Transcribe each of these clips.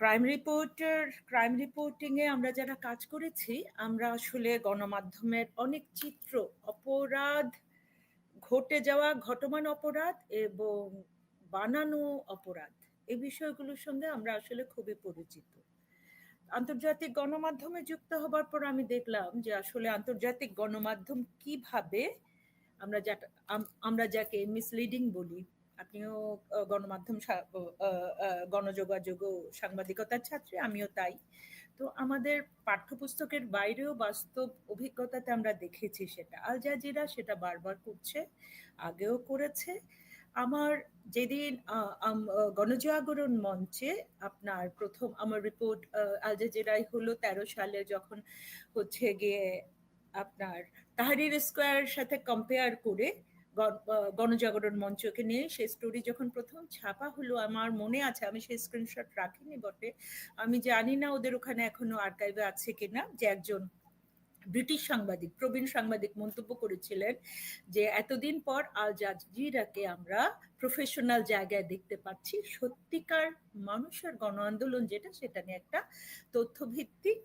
Crime reporter crime reporting এ আমরা যারা কাজ করেছি, আমরা আসলে গণমাধ্যমের অনেক চিত্র, অপরাধ, ঘটে যাওয়া ঘটমান অপরাধ এবং বানানো অপরাধ, এই বিষয়গুলোর সঙ্গে আমরা আসলে খুবই পরিচিত। আন্তর্জাতিক গণমাধ্যমে যুক্ত হবার পর আমি দেখলাম যে আসলে আন্তর্জাতিক গণমাধ্যম কীভাবে আমরা যাটা আমরা যাকে মিসলিডিং বলি আপনিও গণমাধ্যম গণযোগাযোগ সাংবাদিকতার ছাত্রী, আমিও তাই। তো আমাদের পাঠ্যপুস্তকের বাইরেও বাস্তব অভিজ্ঞতাতে আমরা দেখেছি সেটা। আল জাজিরা সেটা বারবার করছে, আগেও করেছে। আমার যেদিন গণজাগরণ মঞ্চে আপনার প্রথম আমার রিপোর্ট আল জাজিরাই হলো তেরো সালে যখন হচ্ছে গিয়ে আপনার তাহারির স্কোয়ার সাথে কম্পেয়ার করে গণজাগরণ মঞ্চকে নিয়ে সেই স্টোরি যখন প্রথম ছাপা হলো, আমার মনে আছে, আমি সেই স্ক্রিনশট রাখিনি বটে। আমি জানি না ওদের ওখানে এখনও আর্কাইভে আছে কিনা, যে একজন ব্রিটিশ সাংবাদিক, প্রবীণ সাংবাদিক মন্তব্য করেছিলেন যে, এতদিন পর আল জাজিরাকে আমরা প্রফেশনাল জায়গায় দেখতে পাচ্ছি। সত্যিকার মানুষের গণ আন্দোলন যেটা, সেটা নিয়ে একটা তথ্যভিত্তিক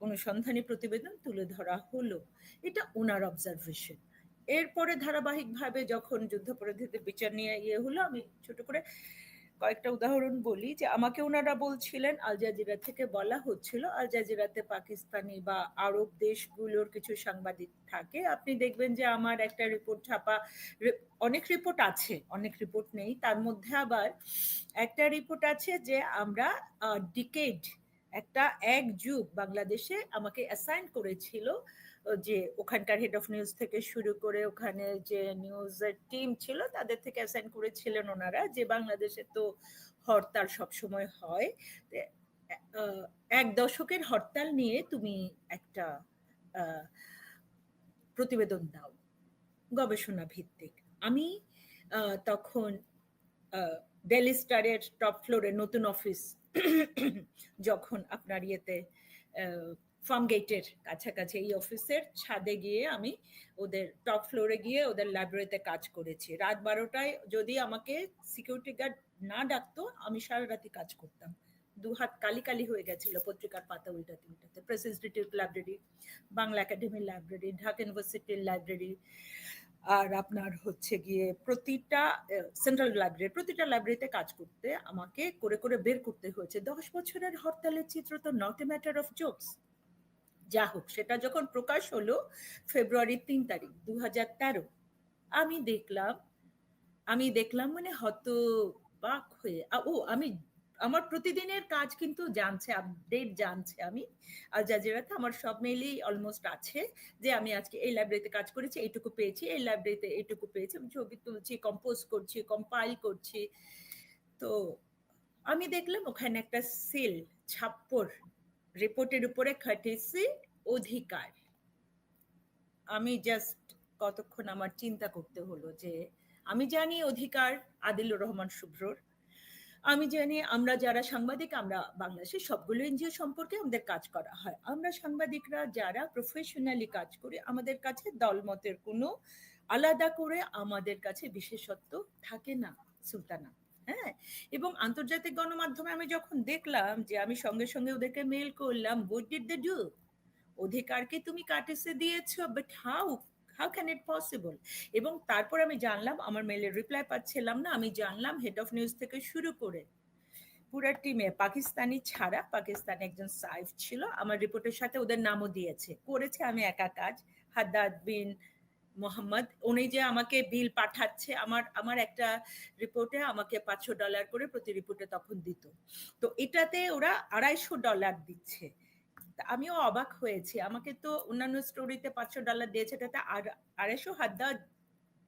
অনুসন্ধানী প্রতিবেদন তুলে ধরা হলো। এটা ওনার অবজারভেশন এরপরে ধারাবাহিকভাবে যখন যুদ্ধাপরাধীদের বিচার নিয়ে ইয়ে হলো, আমি ছোট করে কয়েকটা উদাহরণ বলি যে, আমাকে ওনারা বলছিলেন, আল জাজিরা থেকে বলা হচ্ছিল, আল জাজিরাতে পাকিস্তানি বা আরব দেশগুলোর কিছু সাংবাদিক থাকে। আপনি দেখবেন যে, আমার একটা রিপোর্ট ছাপা অনেক রিপোর্ট আছে, অনেক রিপোর্ট নেই। তার মধ্যে আবার একটা রিপোর্ট আছে যে, আমরা ডিকেড, একটা এক যুগ বাংলাদেশে আমাকে অ্যাসাইন করেছিল যে ওখানকার হেড অফ নিউজ থেকে শুরু করে ওখানে যে নিউজের টিম ছিল, তাদের থেকে অ্যাসাইন করেছিলেন ওনারা যে বাংলাদেশে তো হরতাল সবসময় হয়। এক দশকের হরতাল নিয়ে তুমি একটা প্রতিবেদন দাও গবেষণা ভিত্তিক। আমি তখন ডেলি স্টারের টপ ফ্লোরে নতুন অফিস যখন আপনার ইয়েতে ফার্ম গেটের কাছাকাছি এই অফিসের ছাদে গিয়ে আমি ওদের টপ ফ্লোরে গিয়ে ওদের লাইব্রেরিতে কাজ করেছি। রাত বারোটায় যদি আমাকে সিকিউরিটি গার্ড না ডাকতো, আমি সারা রাতি কাজ করতাম। দু হাত কালি কালি হয়ে গেছিল পত্রিকার পাতা উল্টাতে উল্টাতে প্রেস ইনস্টিটিউট লাইব্রেরি বাংলা একাডেমির লাইব্রেরি ঢাকা ইউনিভার্সিটির লাইব্রেরি আর আপনার হচ্ছে গিয়ে প্রতিটা সেন্ট্রাল লাইব্রেরি প্রতিটা লাইব্রেরিতে কাজ করতে আমাকে করে করে বের করতে হয়েছে। দশ বছরের হরতালের চিত্র তো not a matter of jokes যা হোক, সেটা যখন প্রকাশ হলো ফেব্রুয়ারির তিন তারিখ দু তেরো, আমি দেখলাম আমি দেখলাম মানে হত বাক হয়ে ও, আমি, আমার প্রতিদিনের কাজ কিন্তু জানছে, আপডেট জানছে আমি, আল জাজিরাতে আমার সব মেইলেই অলমোস্ট আছে, যে আমি আজকে এই লাইব্রেরিতে কাজ করেছি, এইটুকু পেয়েছি, এই লাইব্রেরিতে এইটুকু পেয়েছি, আমি ছবি তুলছি কম্পোজ করছি কম্পাইল করছি। তো আমি দেখলাম ওখানে একটা সেল ছাপ্পর রিপোর্টের উপরে খাটিয়েছি অধিকার। আমি জাস্ট কতক্ষণ আমার চিন্তা করতে হলো যে, আমি জানি অধিকার আদিলুর রহমান শুভ্রর আমি জানি আমরা যারা সাংবাদিক, আমরা বাংলাদেশের সবগুলো এনজিও সম্পর্কে আমাদের কাজ করা হয়। আমরা সাংবাদিকরা যারা প্রফেশনালি কাজ করি, আমাদের কাছে দলমতের কোনো আলাদা করে আমাদের কাছে বিশেষত্ব থাকে না, সুলতানা। হ্যাঁ? এবং আন্তর্জাতিক গণমাধ্যমে আমি যখন দেখলাম যে আমি সঙ্গে সঙ্গে ওদেরকে মেল করলাম বুট ডিড দে ডু অধিকারকে তুমি কাটেসে দিয়েছ but how how can it possible এবং তারপর আমি জানলাম, আমার মেলের রিপ্লাই পাচ্ছিলাম না, আমি জানলাম হেড অফ নিউজ থেকে শুরু করে পুরা টিমে পাকিস্তানি ছাড়া, পাকিস্তানি একজন সাইফ ছিল, আমার রিপোর্টের সাথে ওদের নামও দিয়েছে। করেছে আমি একা কাজ হাদ্দাদ বিন মোহাম্মদ, উনি যে আমাকে বিল পাঠাচ্ছে, আমার আমার একটা রিপোর্টে আমাকে পাঁচশো ডলার করে প্রতি রিপোর্টে তখন দিত। তো এটাতে ওরা আড়াইশো ডলার দিচ্ছে। আমিও অবাক হয়েছি। আমাকে তো অন্যান্য স্টোরিতে পাঁচশো ডলার দিয়েছে এটাতে আর আড়াইশো হাদ্দা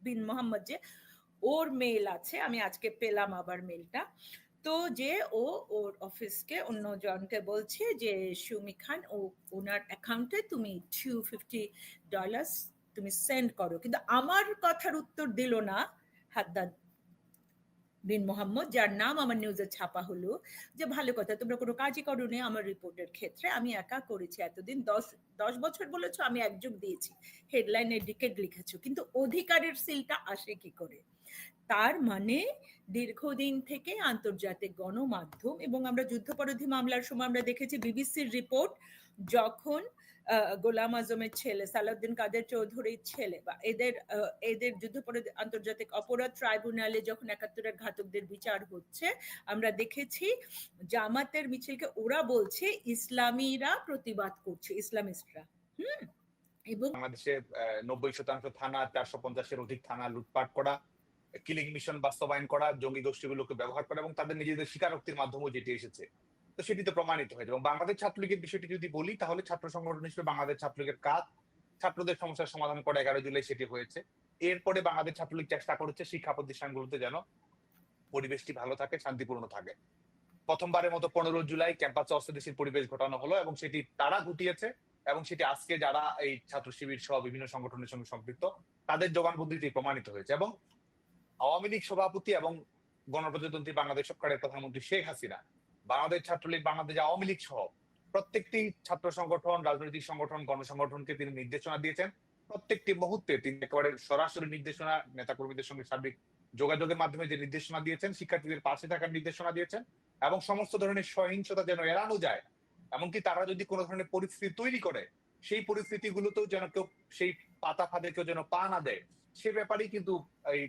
বিন মোহাম্মদ যে, ওর মেল আছে, আমি আজকে পেলাম আবার মেলটা তো যে ও, ওর অফিসকে অন্য জনকে বলছে যে, সুমি খান, ও, ওনার অ্যাকাউন্টে তুমি টু ফিফটি ডলার তুমি সেন্ড করো। কিন্তু আমার কথার উত্তর দিল না হাদ্দাদ বিন মোহাম্মদ, যার নাম আমার নিউজে ছাপা হলো যে, ভালো কথা, তোমরা কোনো কাজই করোনি আমার রিপোর্টের ক্ষেত্রে। আমি একা করেছি এতদিন, দশ দশ বছর বলেছ, আমি একযুগ দিয়েছি। হেডলাইনে ডিকেট লিখেছো। কিন্তু অধিকারের সিলটা আসে কি করে? তার মানে দীর্ঘদিন থেকে আন্তর্জাতিক গণমাধ্যম এবং আমরা যুদ্ধপরাধী মামলার সময় আমরা দেখেছি, বিবিসির রিপোর্ট যখন গোলাম আজমের ছেলে, সালাউদ্দিন কাদের চৌধুরীর ছেলে বা এদের এদের যুদ্ধপরাধী আন্তর্জাতিক অপরাধ ট্রাইব্যুনালে যখন একাত্তরের ঘাতকদের বিচার হচ্ছে, আমরা দেখেছি জামাতের মিছিলকে ওরা বলছে ইসলামীরা প্রতিবাদ করছে, ইসলামিস্টরা। হুম? এবং বাংলাদেশে নব্বই শতাংশ থানা, চারশো পঞ্চাশের অধিক থানা লুটপাট করা, কিলিং মিশন বাস্তবায়ন করা, জঙ্গি গোষ্ঠীগুলোকে ব্যবহার করা এবং তাদের নিজেদের স্বীকারোক্তির মাধ্যমেও যেটি এসেছে। তো সেটি তো প্রমাণিত হয়েছে। এবং বাংলাদেশ ছাত্রলীগের বিষয়টি যদি বলি, তাহলে ছাত্র সংগঠন হিসেবে বাংলাদেশ ছাত্রলীগের কাজ, ছাত্রদের সমস্যার সমাধান করা এগারো জুলাই সেটি হয়েছে। এরপরে বাংলাদেশ ছাত্রলীগ চেষ্টা করেছে শিক্ষা প্রতিষ্ঠানগুলোতে যেন পরিবেশটি ভালো থাকে, শান্তিপূর্ণ থাকে। প্রথমবারের মতো পনেরো জুলাই ক্যাম্পাসে অস্থিতিশীল পরিবেশ ঘটানো হলো এবং সেটি তারা ঘটিয়েছে এবং সেটি আজকে যারা এই ছাত্র শিবির সহ বিভিন্ন সংগঠনের সঙ্গে সম্পৃক্ত, তাদের জবানবন্দিতে প্রমাণিত হয়েছে। এবং আওয়ামী লীগ সভাপতি এবং গণপ্রজাতন্ত্রী বাংলাদেশ সরকারের প্রধানমন্ত্রী শেখ হাসিনা বাংলাদেশ ছাত্রলীগ বাংলাদেশ আওয়ামী লীগ সহ প্রত্যেকটি ছাত্র সংগঠন রাজনৈতিক সংগঠন গণসংগঠনকে তিনি নির্দেশনা দিয়েছেন। প্রত্যেকটি মুহূর্তে তিনি একেবারে সরাসরি নির্দেশনা নেতাকর্মীদের সঙ্গে সার্বিক যোগাযোগের মাধ্যমে যে নির্দেশনা দিয়েছেন শিক্ষার্থীদের পাশে থাকার নির্দেশনা দিয়েছেন এবং সমস্ত ধরনের সহিংসতা যেন এড়ানো যায় এমনকি তারা যদি কোনো ধরনের পরিস্থিতি তৈরি করে সেই পরিস্থিতিগুলোতেও যেন কেউ সেই পাতা ফাঁদে কেউ যেন পা না দেয় সে ব্যাপারেই কিন্তু এই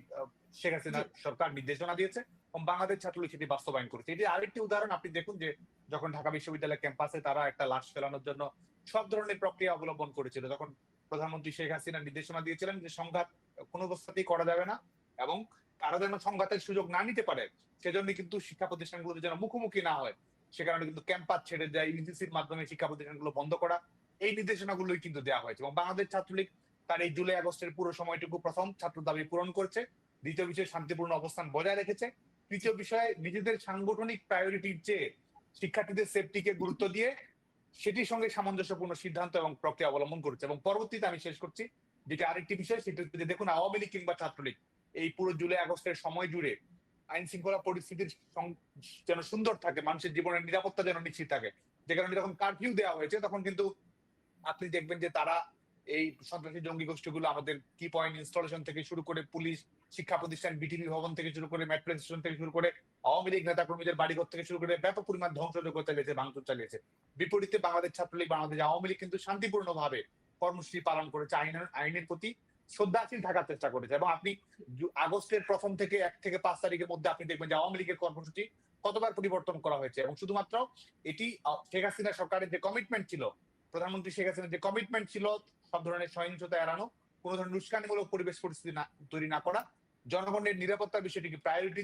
শেখ হাসিনা সরকার নির্দেশনা দিয়েছে। বাংলাদেশ ছাত্রলীগ সেটি বাস্তবায়ন করেছে। এটি আরেকটি উদাহরণ আপনি দেখুন যে, যখন ঢাকা বিশ্ববিদ্যালয় ক্যাম্পাসে তারা একটা লাশ ফেলানোর জন্য সব ধরনের প্রক্রিয়া অবলম্বন করেছিল। তখন প্রধানমন্ত্রী শেখ হাসিনা নির্দেশনা দিয়েছিলেন যে, সংঘাত কোনো অবস্থাতেই করা যাবে না এবং তারা যেন সংঘাতের সুযোগ না নিতে পারে, সেজন্য কিন্তু শিক্ষা প্রতিষ্ঠানগুলোতে যেন মুখোমুখি না হয়, সে কারণে কিন্তু ক্যাম্পাস ছেড়ে দেয় ইউজিসির মাধ্যমে শিক্ষা প্রতিষ্ঠানগুলো বন্ধ করা, এই নির্দেশনাগুলোই কিন্তু দেওয়া হয়েছে। এবং বাংলাদেশ ছাত্রলীগ তার এই জুলাই আগস্টের পুরো সময়টুকু প্রথম ছাত্র দাবি পূরণ করছে, দ্বিতীয় বিষয়ে শান্তিপূর্ণ অবস্থান বজায় রেখেছে তৃতীয় বিষয়ে, নিজেদের সাংগঠনিক প্রায়োরিটির চেয়ে শিক্ষার্থীদের সেফটিকে গুরুত্ব দিয়ে সেটির সঙ্গে সামঞ্জস্যপূর্ণ সিদ্ধান্ত এবং প্রক্রিয়া অবলম্বন করেছে। এবং পরবর্তীতে আমি শেষ করছি, যেটা আরেকটি বিষয়, সেটা হচ্ছে দেখুন, আওয়ামী লীগ কিংবা ছাত্রলীগ, এই পুরো জুলাই আগস্টের সময় জুড়ে আইন শৃঙ্খলা পরিস্থিতির যেন সুন্দর থাকে, মানুষের জীবনের নিরাপত্তা যেন নিশ্চিত থাকে। যে কারণে যখন কারফিউ দেওয়া হয়েছে, তখন কিন্তু আপনি দেখবেন যে তারা এই সন্ত্রাসী জঙ্গি গোষ্ঠীগুলো আমাদের কি পয়েন্ট ইনস্টলেশন থেকে শুরু করে পুলিশ, শিক্ষা প্রতিষ্ঠান বিটিভি ভবন থেকে শুরু করে মেট্রো স্টেশন থেকে শুরু করে আওয়ামী লীগ নেতা কর্মীদের বাড়িঘর থেকে শুরু করে ব্যাপক পরিমাণ ধ্বংসযোগ্য চালিয়েছে, ভাঙচুর চালিয়েছে। বিপরীতে বাংলাদেশ ছাত্রলীগ বাংলাদেশ আওয়ামী লীগ কিন্তু শান্তিপূর্ণভাবে কর্মসূচি পালন করেছে আইনের আইনের প্রতি শ্রদ্ধাশীল থাকার চেষ্টা করেছে। এবং আপনি আগস্টের প্রথম থেকে এক থেকে পাঁচ তারিখের মধ্যে আপনি দেখবেন যে আওয়ামী লীগের কর্মসূচি কতবার পরিবর্তন করা হয়েছে। এবং শুধুমাত্র এটি শেখ হাসিনা সরকারের যে কমিটমেন্ট ছিল, প্রধানমন্ত্রী শেখ হাসিনার যে কমিটমেন্ট ছিল সব ধরনের সহিংসতা এড়ানো, কোনো ধরনের উস্কানিমূলক পরিবেশ পরিস্থিতি না, তৈরি না করা, জনগণের নিরাপত্তার বিষয়টিকে প্রায়োরিটি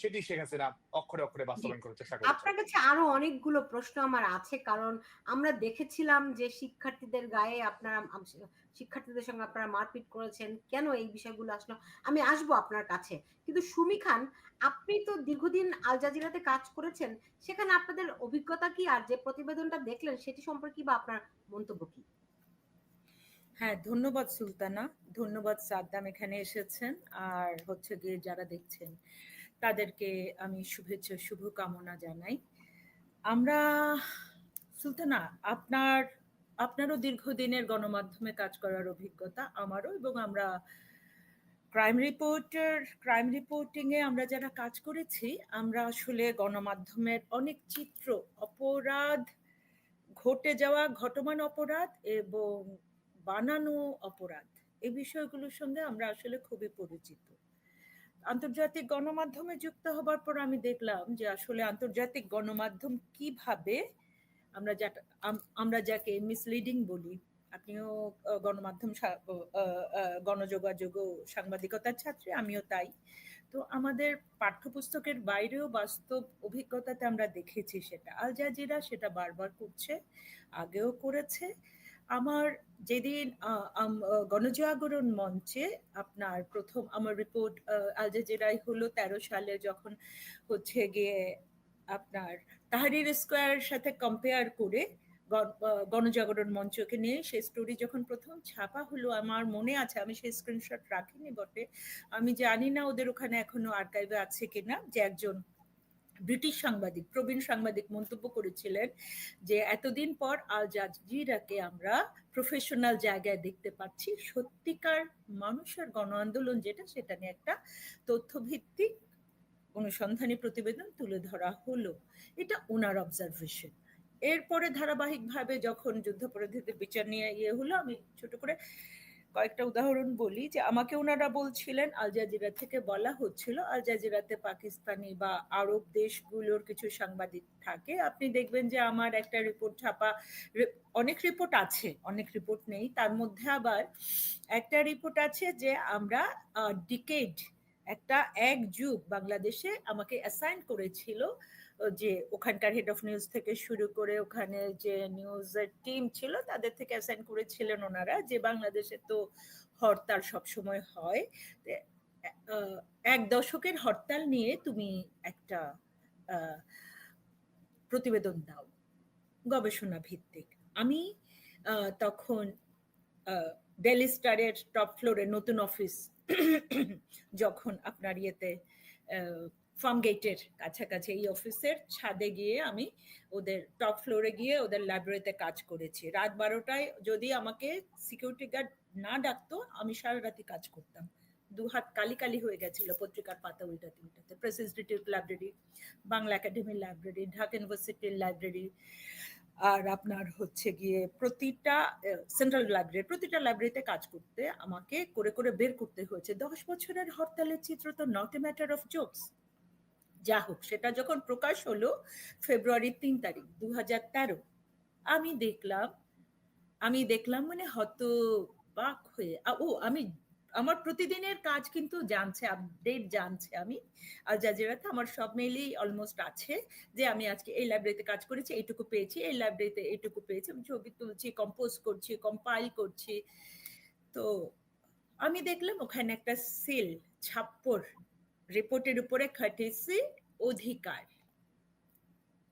সেটি শেখ হাসিনা অক্ষরে অক্ষরে বাস্তবায়ন করার চেষ্টা আপনার কাছে আরও অনেকগুলো প্রশ্ন আমার আছে, কারণ আমরা দেখেছিলাম যে শিক্ষার্থীদের গায়ে আপনারা, শিক্ষার্থীদের সঙ্গে আপনারা মারপিট করেছেন, কেন এই বিষয়গুলো আসলো? আমি আসব আপনার কাছে। কিন্তু সুমি খান, আপনি তো দীর্ঘদিন আল জাজিরাতে কাজ করেছেন, সেখানে আপনাদের অভিজ্ঞতা কি আর যে প্রতিবেদনটা দেখলেন, সেটি সম্পর্কে বা আপনার মন্তব্য কি? হ্যাঁ ধন্যবাদ সুলতানা, ধন্যবাদ সাদ্দাম এখানে এসেছেন। আর হচ্ছে গিয়ে যারা দেখছেন, তাদেরকে আমি শুভেচ্ছা, শুভকামনা জানাই। আমরা, সুলতানা, আপনার, আপনারও দীর্ঘদিনের গণমাধ্যমে কাজ করার অভিজ্ঞতা, আমারও, এবং আমরা ক্রাইম রিপোর্টার, ক্রাইম রিপোর্টিং এ আমরা যারা কাজ করেছি, আমরা আসলে গণমাধ্যমের অনেক চিত্র, অপরাধ, ঘটে যাওয়া, ঘটমান অপরাধ এবং বানানো অপরাধ। এই বিষয়গুলোর সঙ্গে আমরা আসলে খুবই পরিচিত। আন্তর্জাতিক গণমাধ্যমে যুক্ত হবার পর আমি দেখলাম যে আসলে আন্তর্জাতিক গণমাধ্যম কীভাবে আমরা আম- আমরা যাকে মিসলিডিং বলি। আপনিও গণমাধ্যম গণযোগাযোগ সাংবাদিকতার ছাত্রী, আমিও তাই। তো আমাদের পাঠ্যপুস্তকের বাইরেও বাস্তব অভিজ্ঞতাতে আমরা দেখেছি সেটা। আল জাজিরা সেটা বারবার করছে, আগেও করেছে। আমার যেদিন গণজাগরণ মঞ্চে আপনার প্রথম আমার রিপোর্ট আল জাজিরাই হলো তেরো সালে যখন হচ্ছে গিয়ে আপনার তাহারির স্কোয়ারের সাথে কম্পেয়ার করে গণ- গণজাগরণ মঞ্চকে নিয়ে সেই স্টোরি যখন প্রথম ছাপা হলো, আমার মনে আছে, আমি সেই স্ক্রিনশট রাখিনি বটে। আমি জানি না ওদের ওখানে এখনও আর্কাইভে আছে কিনা যে একজন ব্রিটিশ সাংবাদিক, প্রবীণ সাংবাদিক মন্তব্য করেছিলেন যে, এতদিন পর আল জাজিরাকে আমরা প্রফেশনাল জায়গায় দেখতে পাচ্ছি। সত্যিকার মানুষের গণ আন্দোলন যেটা, সেটা নিয়ে একটা তথ্যভিত্তিক অনুসন্ধানী প্রতিবেদন তুলে ধরা হলো। এটা ওনার অবজারভেশন এরপরে ধারাবাহিকভাবে যখন যুদ্ধাপরাধীদের বিচার নিয়ে ইয়ে হলো, আমি ছোট করে কয়েকটা উদাহরণ বলি যে আমাকে ওনারা বলছিলেন আল জাজিরা থেকে বলা হচ্ছিল, আল জাজিরাতে পাকিস্তানি বা আরব দেশগুলোর কিছু সাংবাদিক থাকে। আপনি দেখবেন যে আমার একটা রিপোর্ট ছাপা অনেক রিপোর্ট আছে, অনেক রিপোর্ট নেই। তার মধ্যে আবার একটা রিপোর্ট আছে যে আমরা ডিকেড একটা এক যুগ বাংলাদেশে আমাকে অ্যাসাইন করেছিল যে ওখানকার হেড অফ নিউজ থেকে শুরু করে ওখানে যে নিউজের টিম ছিল, তাদের থেকে অ্যাসাইন করেছিলেন ওনারা যে বাংলাদেশে তো হরতাল সবসময় হয়। এক দশকের হরতাল নিয়ে তুমি একটা প্রতিবেদন দাও গবেষণা ভিত্তিক। আমি তখন ডেলি স্টারের টপ ফ্লোরে নতুন অফিস যখন আপনার ইয়েতে ফার্ম গেটের কাছাকাছি, এই অফিসের ছাদে গিয়ে আমি ওদের টপ ফ্লোরে গিয়ে ওদের লাইব্রেরিতে কাজ করেছি। রাত বারোটায় যদি আমাকে সিকিউরিটি গার্ড না ডাকতো, আমি সারা রাতি কাজ করতাম। দু হাত কালি কালি হয়ে গেছিল পত্রিকার পাতা উল্টাতে উল্টাতে প্রেস ইনস্টিটিউট লাইব্রেরি বাংলা একাডেমির লাইব্রেরি ঢাকা ইউনিভার্সিটির লাইব্রেরি আর আপনার হচ্ছে গিয়ে প্রতিটা সেন্ট্রাল লাইব্রেরি প্রতিটা লাইব্রেরিতে কাজ করতে আমাকে করে করে বের করতে হয়েছে। দশ বছরের হরতালের চিত্র তো not a matter of jokes যা হোক, সেটা যখন প্রকাশ হলো ফেব্রুয়ারির তিন তারিখ দু হাজার তেরো, আমি দেখলাম আমি দেখলাম মানে হত বাক হয়ে ও, আমি, আমার প্রতিদিনের কাজ কিন্তু জানছে, আপডেট জানছে আমি, আল জাজিরাতে আমার সব মেইলেই অলমোস্ট আছে যে আমি আজকে এই লাইব্রেরিতে কাজ করেছি, এইটুকু পেয়েছি, এই লাইব্রেরিতে এইটুকু পেয়েছি, আমি ছবি তুলছি কম্পোজ করছি কম্পাইল করছি। তো আমি দেখলাম ওখানে একটা সিল ছাপ্পর রিপোর্টের উপরে খাটিয়েছি অধিকার।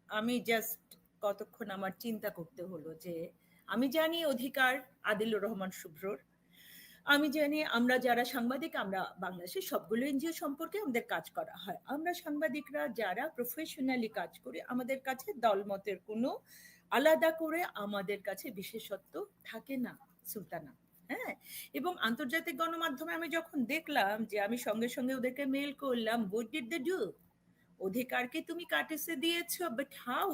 আমি জাস্ট কতক্ষণ আমার চিন্তা করতে হলো যে, আমি জানি অধিকার আদিলুর রহমান শুভ্রর। আমি জানি আমরা যারা সাংবাদিক, আমরা বাংলাদেশের সবগুলো এনজিও সম্পর্কে আমাদের কাজ করা হয়। আমরা সাংবাদিকরা যারা প্রফেশনালি কাজ করি, আমাদের কাছে দলমতের কোনো আলাদা করে আমাদের কাছে বিশেষত্ব থাকে না, সুলতানা। হ্যাঁ? এবং আন্তর্জাতিক গণমাধ্যমে আমি যখন দেখলাম যে আমি সঙ্গে সঙ্গে ওদেরকে মেল করলাম ডু অধিকারকে তুমি কাটেসে দিয়েছ? But how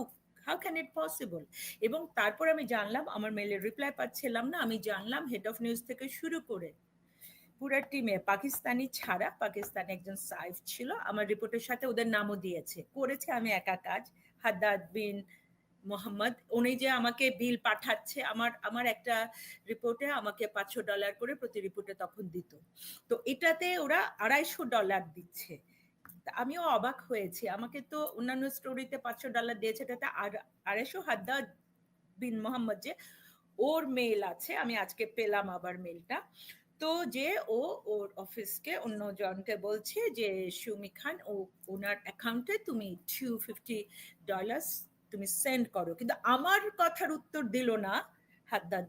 how can it possible এবং তারপর আমি জানলাম, আমার মেলের রিপ্লাই পাচ্ছিলাম না, আমি জানলাম হেড অফ নিউজ থেকে শুরু করে পুরো টিমে পাকিস্তানি ছাড়া, পাকিস্তানে একজন সাইফ ছিল, আমার রিপোর্টের সাথে ওদের নামও দিয়েছে। করেছে আমি একা কাজ। হাদ্দাদ বিন মোহাম্মদ, উনি যে আমাকে বিল পাঠাচ্ছে, আমার আমার একটা রিপোর্টে আমাকে পাঁচশো ডলার করে প্রতি রিপোর্টে তখন দিত। তো এটাতে ওরা আড়াইশো ডলার দিচ্ছে। আমিও অবাক হয়েছি। আমাকে তো অন্যান্য স্টোরিতে পাঁচশো ডলার দিয়েছে, এটাতে আড়াইশো হাদ্দাদ বিন মোহাম্মদ যে ওর মেল আছে, আমি আজকে পেলাম আবার মেলটা তো যে ও ওর অফিসকে অন্য জনকে বলছে যে, সুমি খান, ও, ওনার অ্যাকাউন্টে তুমি টু ফিফটি ডলার্স তুমি সেন্ড করো। কিন্তু আমার কথার উত্তর দিল না হাদ্দাদ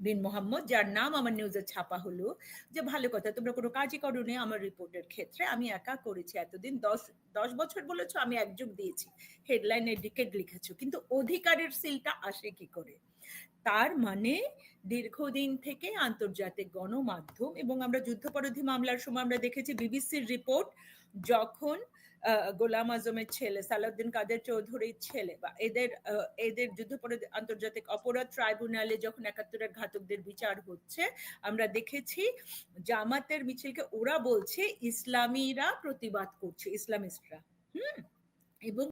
বিন মোহাম্মদ, যার নাম আমার নিউজে ছাপা হলো যে, ভালো কথা, তোমরা কোনো কাজই করোনি আমার রিপোর্টের ক্ষেত্রে। আমি একা করেছি এতদিন, দশ দশ বছর বলেছ, আমি এক যুগ দিয়েছি। হেডলাইনে ডিকেট লিখেছো। কিন্তু অধিকারের সিলটা আসে কি করে? তার মানে দীর্ঘদিন থেকে আন্তর্জাতিক গণমাধ্যম এবং আমরা যুদ্ধাপরাধী মামলার সময় আমরা দেখেছি, বিবিসির রিপোর্ট যখন গোলাম আজমের ছেলে, সালাউদ্দিন কাদের চৌধুরীর ছেলে বা এদের এদের যুদ্ধাপরাধী আন্তর্জাতিক অপরাধ ট্রাইব্যুনালে যখন একাত্তরের ঘাতকদের বিচার হচ্ছে, আমরা দেখেছি জামাতের মিছিলকে ওরা বলছে ইসলামীরা প্রতিবাদ করছে, ইসলামিস্টরা। হুম? এবং